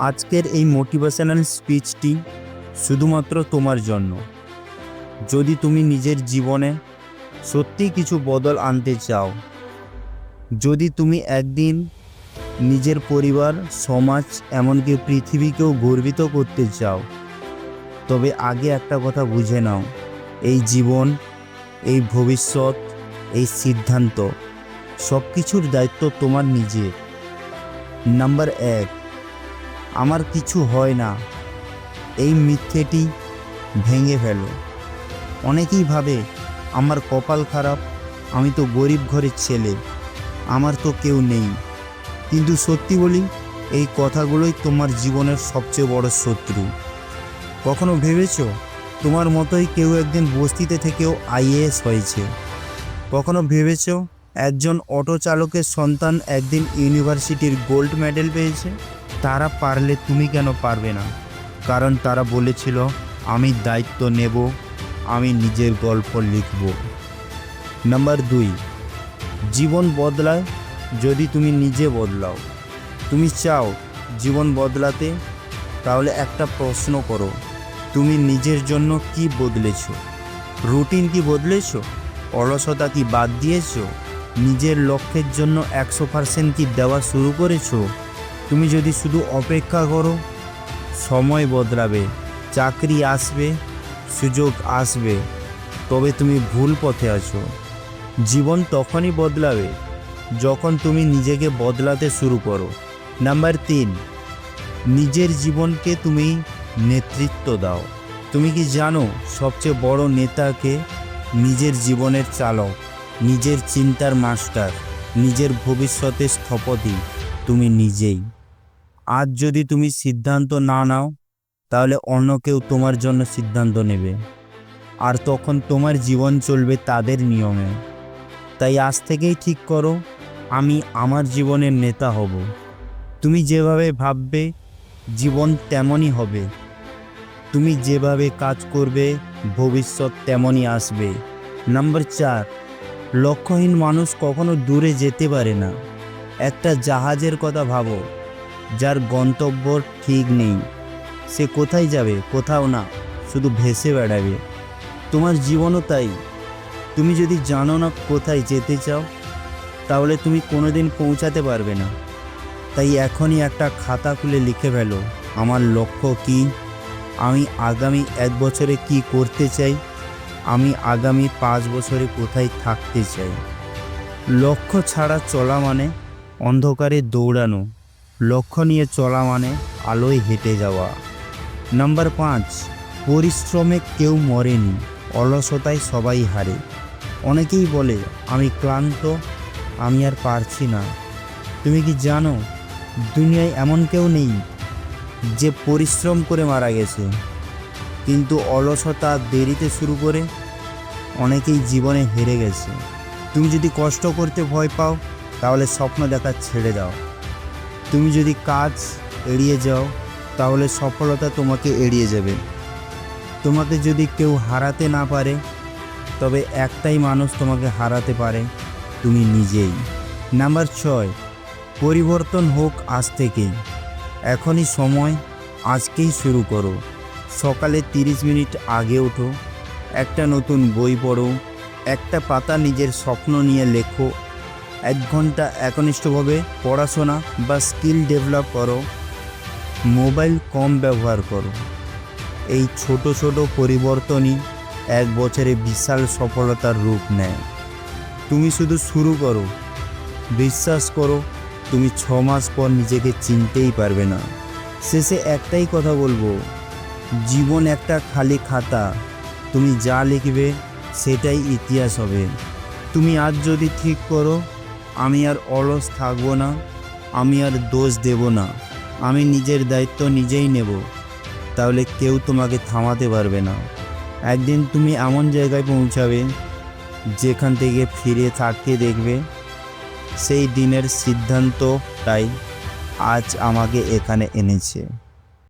আজকের এই মোটিভেশনাল স্পিচটি শুধুমাত্র তোমার জন্য। যদি তুমি নিজের জীবনে সত্যি কিছু বদল আনতে চাও, যদি তুমি একদিন নিজের পরিবার, সমাজ, এমনকি পৃথিবীকেও গর্বিত করতে চাও, তবে আগে একটা কথা বুঝে নাও, এই জীবন, এই ভবিষ্যৎ, এই সিদ্ধান্ত সব কিছুর দায়িত্ব তোমার নিজের। নাম্বার এক আমার কিছু হয় না। এই মিথ্যেটি ভেঙে ফেলো। অনেকেই ভাবে, আমার কপাল খারাপ, আমি তো গরিব ঘরের ছেলে, আমার তো কেউ নেই। কিন্তু সত্যি বলি, এই কথাগুলোই তোমার জীবনের সবচেয়ে বড় শত্রু। কখনো ভেবেছো, তোমার মতোই কেউ একদিন বস্তিতে থেকেও আইএএস হয়েছে? কখনো ভেবেছো, একজন অটো চালকের সন্তান একদিন ইউনিভার্সিটির গোল্ড মেডেল পেয়েছে? তারা পারলে তুমি কেন পারবে না? কারণ তারা বলেছিল, আমি দায়িত্ব নেব, আমি নিজের গল্প লিখব। নাম্বার দুই, জীবন বদলায় যদি তুমি নিজে বদলাও। তুমি চাও জীবন বদলাতে? তাহলে একটা প্রশ্ন করো, তুমি নিজের জন্য কি বদলেছ? রুটিন কি বদলেছ? অলসতা কি বাদ দিয়েছ? নিজের লক্ষ্যের জন্য একশো পার্সেন্ট কি দেওয়া শুরু করেছ? তুমি যদি শুধু অপেক্ষা করো, সময় বদলাবে, চাকরি আসবে, সুযোগ আসবে, তবে তুমি ভুল পথে আছো। জীবন তখনই বদলাবে যখন তুমি নিজেকে বদলাতে শুরু করো। নাম্বার তিন, নিজের জীবনকে তুমি নেতৃত্ব দাও। তুমি কি জানো সবচেয়ে বড় নেতাকে নিজের জীবনের চালক, নিজের চিন্তার মাস্টার, নিজের ভবিষ্যতের স্থপতি তুমি নিজেই। আজ যদি তুমি সিদ্ধান্ত না নাও, তাহলে অন্য কেউ তোমার জন্য সিদ্ধান্ত নেবে। আর তখন তোমার জীবন চলবে তাদের নিয়মে। তাই আজ থেকেই ঠিক করো, আমি আমার জীবনের নেতা হব। তুমি যেভাবে ভাববে, জীবন তেমনই হবে। তুমি যেভাবে কাজ করবে, ভবিষ্যৎ তেমনই আসবে। নাম্বার চার, লক্ষ্যহীন মানুষ কখনো দূরে যেতে পারে না। একটা জাহাজের কথা ভাবো। যার গন্তব্য ঠিক নেই। সে কোথায় যাবে, কোথাও না, শুধু ভেসে বেড়াবে। তোমার জীবনও তাই। তুমি যদি জানো না কোথায় যেতে চাও, তাহলে তুমি কোনোদিন পৌঁছাতে পারবে না। তাই এখনই একটা খাতা খুলে লিখে ফেলো, আমার লক্ষ্য কি? আমি আগামী এক বছরে কি করতে চাই? আমি আগামী পাঁচ বছরে কোথায় থাকতে চাই? লক্ষ্য ছাড়া চলা মানে অন্ধকারে দৌড়ানো। লক্ষ্য নিয়ে চলা মানে আলোয় হেঁটে যাওয়া। নাম্বার পাঁচ, পরিশ্রমে কেউ মরেনি, অলসতায় সবাই হারে। অনেকেই বলে, আমি ক্লান্ত, আমি আর পারছি না। তুমি কি জানো, দুনিয়ায় এমন কেউ নেই যে পরিশ্রম করে মারা গেছে, কিন্তু অলসতা দেরিতে শুরু করে অনেকেই জীবনে হেরে গেছে। তুমি যদি কষ্ট করতে ভয় পাও, তাহলে স্বপ্ন দেখা ছেড়ে দাও। তুমি যদি কাজ এড়িয়ে যাও, তাহলে সফলতা তোমাকে এড়িয়ে যাবে। তোমাকে যদি কেউ হারাতে না পারে, তবে একটাই মানুষ তোমাকে হারাতে পারে, তুমি নিজেই। নাম্বার ছয়, পরিবর্তন হোক আজ থেকেই এখনই সময়, আজকেই শুরু করো। সকালে তিরিশ মিনিট আগে ওঠো, একটা নতুন বই পড়ো, একটা পাতা নিজের স্বপ্ন নিয়ে লেখো এক ঘণ্টা একনিষ্ঠভাবে পড়াশোনা বা স্কিল ডেভেলপ করো। মোবাইল কম ব্যবহার করো। এই ছোট ছোট পরিবর্তনই এক বছরে বিশাল সফলতার রূপ নেয়। তুমি শুধু শুরু করো। বিশ্বাস করো, তুমি ছ মাস পর নিজেকে চিনতেই পারবে না। শেষে একটাই কথা বলব, জীবন একটা খালি খাতা। তুমি যা লিখবে, সেটাই ইতিহাস হবে। তুমি আজ যদি ঠিক করো আমি আর অলস থাকব না, আমি আর দোষ দেব না, আমি নিজের দায়িত্ব নিজেই নেব। তাহলে কেউ তোমাকে থামাতে পারবে না। একদিন তুমি এমন জায়গায় পৌঁছাবে, যেখান থেকে ফিরে থাকতে দেখবে, সেই দিনের সিদ্ধান্তটাই আজ আমাকে এখানে এনেছে।